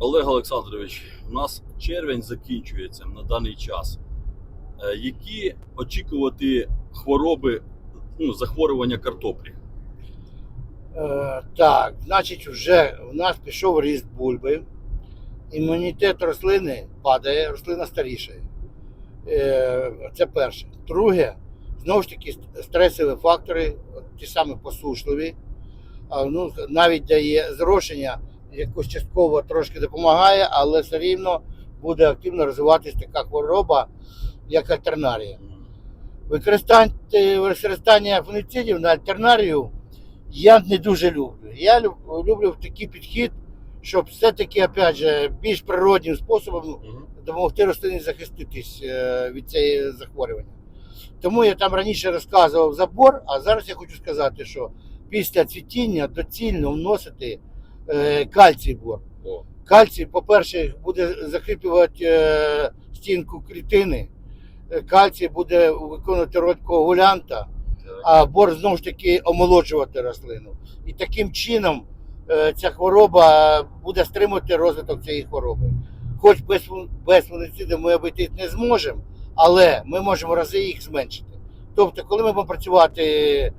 Олег Олександрович, у нас червень закінчується на даний час. Е, Які очікувати хвороби, ну, захворювання картоплі? Е, так, значить, вже у нас пішов ріст бульби, імунітет рослини падає, рослина старішає. Е, це перше. Друге, знову ж таки, стресові фактори, ті самі посушливі, ну, навіть дає зрошення, якось частково трошки допомагає, але все рівно буде активно розвиватися така хвороба, як альтернарія. Використання, фунгіцидів на альтернарію я не дуже люблю. Я люблю такий підхід, щоб все-таки, опять же, більш природним способом допомогти рослині захиститись е, від цієї захворювання. Тому я там раніше розказував забор, а зараз я хочу сказати, що після цвітіння доцільно вносити кальцій бор. Кальцій, по-перше, буде закріплювати е, стінку клітини, Е, кальцій буде виконувати роль коагулянта, а бор знову ж таки омолоджувати рослину. І таким чином е, ця хвороба буде стримувати розвиток цієї хвороби. Хоч без, без фунгіцидів ми обійтись не зможемо, але ми можемо рази їх зменшити. Тобто, коли ми будемо працювати е,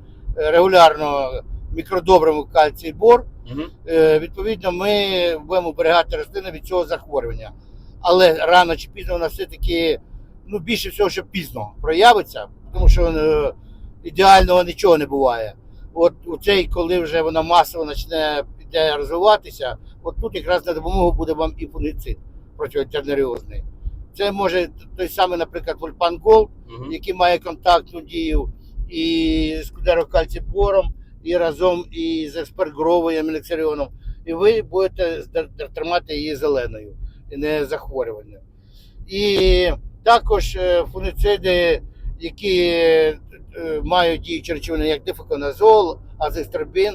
регулярно мікродобрами кальцій бор, Мгм. Е, відповідно, ми будемо оберігати рослини від цього захворювання. Але рано чи пізно вона все-таки, ну більше всього, що пізно проявиться, тому що е, ідеального нічого не буває. От у цей, коли вже вона масово почне піде розвиватися, от тут якраз на допомогу буде вам і фунгіцид протиальтернаріозний. Це може той самий, наприклад, Вольпан Голд, Мгм. який має контактну дію і з кудерокальцібором, і разом із експертгровою аміноксаріоном, і ви будете тримати її зеленою і не захворювання. І також е, які е, мають діючі речовини, як дифоконазол, азистрабін.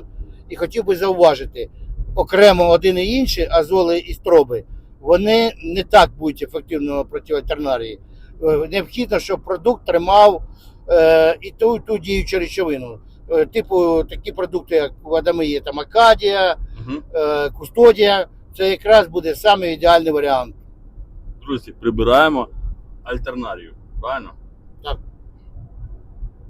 І хотів би зауважити, окремо один і інший, азоли і строби, вони не так будуть ефективно проти альтернарії. Е, Необхідно, щоб продукт тримав і ту, і ту діючу речовину. Е, Типу такі продукти, як у Адами є там Акадія, Мгм. е, Кустодія, це якраз буде саме ідеальний варіант. Друзі, прибираємо альтернарію. Правильно?